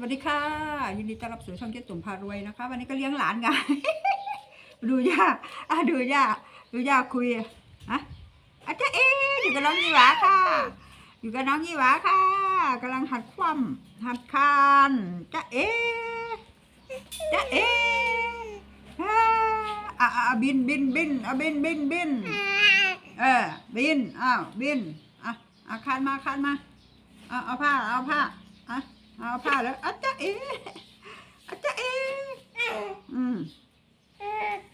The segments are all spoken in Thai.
วัสดีค่ะ ยินดีต้อนรับสู่ช่องเจ๊ตุ่มพารวยนะคะ วันนี้ก็เลี้ยงหลานไง ดูย่าอะดูย่าดูย่าคุยอะอะอาจารย์เออยู่กับน้องยี่หวาค่ะ อยู่กับน้องยี่หวาค่ะกำลังหัดคว่ำหัดคานจ้าเอจ้าเออ่าอะอะอะบินบินบินอะบินบินบินเออบินอ้าวบินอะอะคานมาคานมาเอาเอาผ้าเอาผ้าอะ เอาผ้าแล้วอาจาเออาจารย์เออืม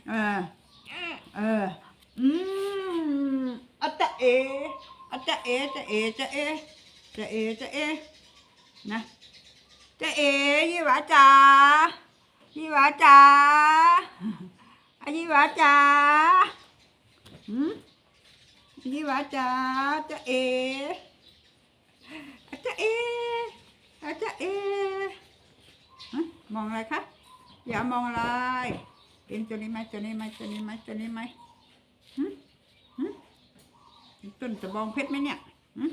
เออเอออืมอะจะเออะจะเอจะเอจะเอจะเอจะเอนะจะเอยี่หวาจ๋ายี่หวาจ๋าอะยี่หวาจ๋าหืมยี่หวาจ๋าจะเออะจะเออะจะเอฮะ มองอะไรคะ อย่ามองอะไรเป็นตัวนี้ไหมตัวนี้ไหมตัวนี้ไหมตัวนี้ไหมหึหึต้นจะบองเพชรไหมเนี่ยหึ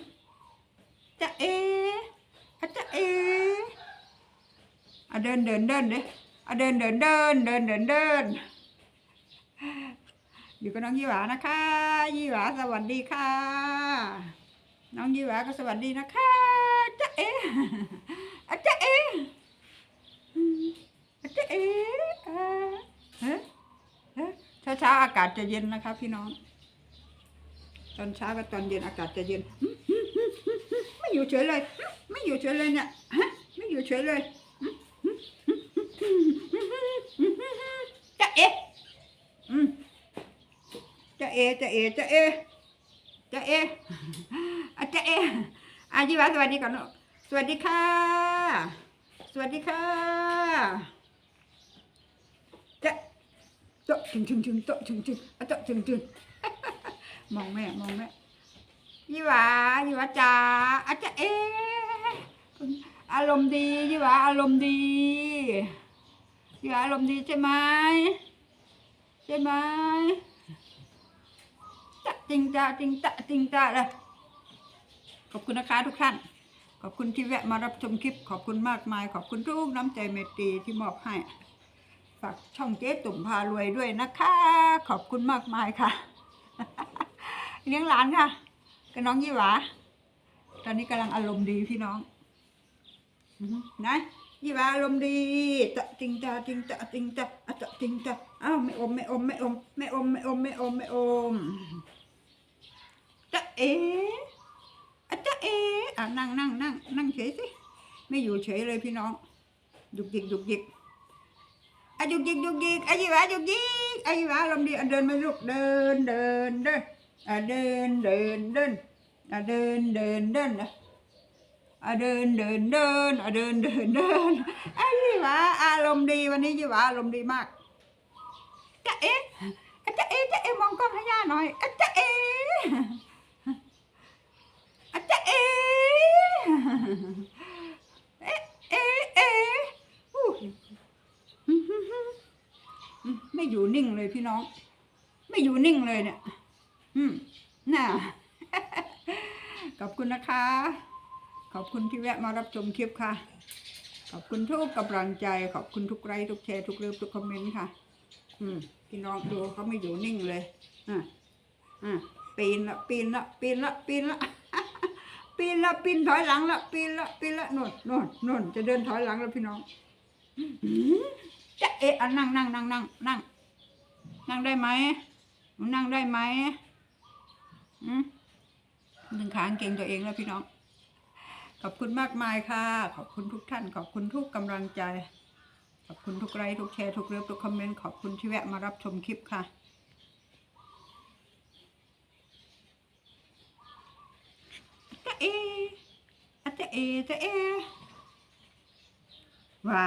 จะเออะจะเออะเดินเดินเดินเด้อะเดินเดินเดินเดินเดินเดินอยู่กับน้องยี่หวานะคะ ยี่หวาสวัสดีค่ะ น้องยี่หวาก็สวัสดีนะคะจะเออะจะเอ เช้าเช้าอากาศจะเย็นนะคะ พี่น้อง ตอนเช้ากับตอนเย็นอากาศจะเย็น ไม่อยู่เฉยเลย ไม่อยู่เฉยเลยเนี่ยฮไม่อยู่เฉยเลยจะเอจะเอจะเอจะเอ๊จะเอจะเอ๊อาจิวะสวัสดีก่อนสวัสดีค่ะ สวัสดีค่ะ โตะจึงจึงจึงโตะจึงจึงอะโตะจึงจึงมองแม่มองแม่ยี่หวายี่หวาจ๋าอาจจะเอะอารมณ์ดียี่หวาอารมณ์ดียี่หวาอารมณ์ดีใช่ไหมใช่ไหมจะจริงจ้าจริงจ้าจริงจ้าเลยขอบคุณนะคะทุกท่าน ขอบคุณที่แวะมารับชมคลิป ขอบคุณมากมาย ขอบคุณทุกน้ำใจเมตตีที่มอบให้ ฝากช่องเจ๊ตุ่มพารวยด้วยนะคะ ขอบคุณมากมายค่ะ เลี้ยงหลานค่ะกับน้องยี่หวา ตอนนี้กำลังอารมณ์ดีพี่น้อง นะยี่หวาอารมณ์ดีตะติงตาติงตะติงตะอะตะติงตะอ้าวไม่อมไม่อมไม่อมไม่อมไม่อมไม่อมไม่อมจะเอ๋อะจะเอ๋อะนั่งนั่งนั่งนั่งเฉยสิไม่อยู่เฉยเลยพี่น้องยุกยิกยุกยิก อะยุกยิกยุกยิกอะยี่หวายุกยิกอะยี่หวาลมณ์ดีอะเดินมาลูกเดินเดินเดินเดินเดินเดินเดินเดินเดินเดินเดินเดินเดินเดินเดินอะยี่หวาอารมณ์ดีวันนี้ยี่หวาอารมณ์ดีมากจะเอ๊ะจะเอ๊ะจะเอ๊ะมองกล้องให้ย่าหน่อยจะเอ๊ะจะเอ๊ะเอ๊ะเอ๊ะเอ๊ะอู้ อืมไม่ อยู่นิ่งเลยพี่น้อง ไม่อยู่นิ่งเลยเนี่ย อืมน่ะขอบคุณนะคะ ขอบคุณที่แวะมารับชมคลิปค่ะ ขอบคุณทุกกำลังใจ ขอบคุณทุกไลค์ทุกแชร์ทุกเลิฟทุกคอมเมนต์ค่ะ อืมพี่น้องดูเขาไม่อยู่นิ่งเลยอะอะปีนละปีนละปีนละปีนละปีนละปีนถอยหลังละปีนละปีนละโน่นโน่นโน่นจะเดินถอยหลังแล้วพี่น้องจะเอะอะนั่งนั่งนั่งนั่งนั่ง นั่งได้ไหมหนูนั่งได้ไหมอืมดึงขางเก่งตัวเองแล้วพี่น้อง ขอบคุณมากมายค่ะ ขอบคุณทุกท่าน ขอบคุณทุกกำลังใจ ขอบคุณทุกไลค์ทุกแชร์ทุกเลิฟทุกคอมเมนต์ ขอบคุณที่แวะมารับชมคลิปค่ะจะเออะจะเอจะเอว้า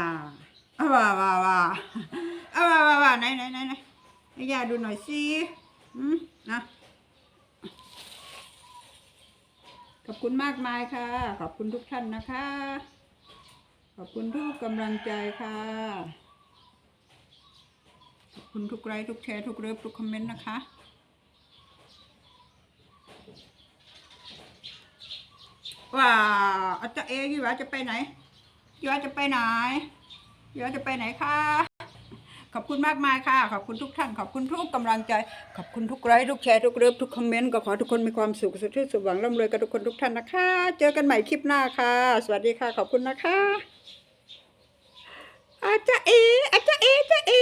วว้าวว้าวว้าวว้าวว้าว้าไหนไหนไหน ให้ยาดูหน่อยสิอืมนะขอบคุณมากมายค่ะ ขอบคุณทุกท่านนะคะ ขอบคุณทุกกำลังใจค่ะ ขอบคุณทุกไลค์ทุกแชร์ทุกเลิฟทุกคอมเมนต์นะคะว้าวอาจารย์เอยี่ว่าจะไปไหนยอดจะไปไหนยอดจะไปไหนคะ ขอบคุณมากมายค่ะ ขอบคุณทุกท่าน ขอบคุณทุกกำลังใจ ขอบคุณทุกไลค์ทุกแชร์ทุกเลิฟทุกคอมเมนต์ ก็ขอทุกคนมีความสุขสุดที่สุขหวังร่ำรวยกับทุกคนทุกท่านนะคะ เจอกันใหม่คลิปหน้าค่ะ สวัสดีค่ะ ขอบคุณนะคะอาจารย์เออาจารย์เออาจาเอ